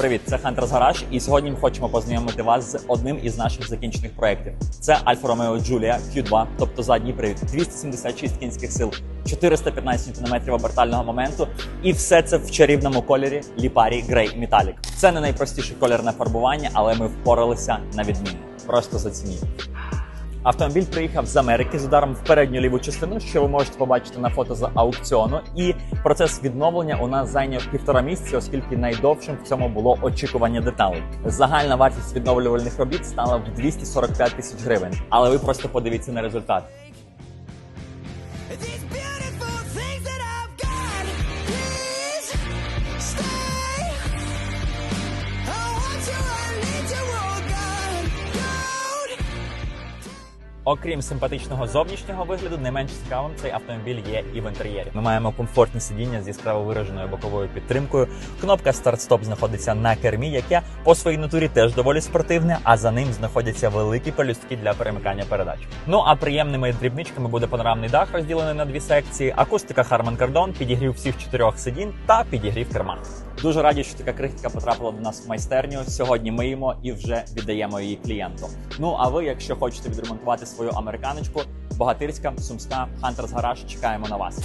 Привіт, це Hunters Garage, і сьогодні ми хочемо познайомити вас з одним із наших закінчених проєктів. Це Alfa Romeo Giulia Q2, тобто задній привід, 276 кінських сил, 415 Нм обертального моменту, і все це в чарівному кольорі Lipari Grey Metallic. Це не найпростіше кольорне фарбування, але ми впоралися на відмінно. Просто зацініть. Автомобіль приїхав з Америки з ударом в передню ліву частину, що ви можете побачити на фото з аукціону. І процес відновлення у нас зайняв півтора місяці, оскільки найдовшим в цьому було очікування деталей. Загальна вартість відновлювальних робіт стала в 245 тисяч гривень. Але ви просто подивіться на результат. Окрім симпатичного зовнішнього вигляду, не менш цікавим цей автомобіль є і в інтер'єрі. Ми маємо комфортні сидіння з яскраво вираженою боковою підтримкою. Кнопка старт-стоп знаходиться на кермі, яке по своїй натурі теж доволі спортивне, а за ним знаходяться великі пелюстки для перемикання передач. Ну а приємними дрібничками буде панорамний дах, розділений на дві секції, акустика Harman Kardon, підігрів всіх чотирьох сидінь та підігрів керма. Дуже раді, що така крихітка потрапила до нас в майстерню. Сьогодні миємо і вже віддаємо її клієнту. Ну а ви, якщо хочете відремонтувати свою американочку, богатирська, сумська, Hunters Garage, чекаємо на вас.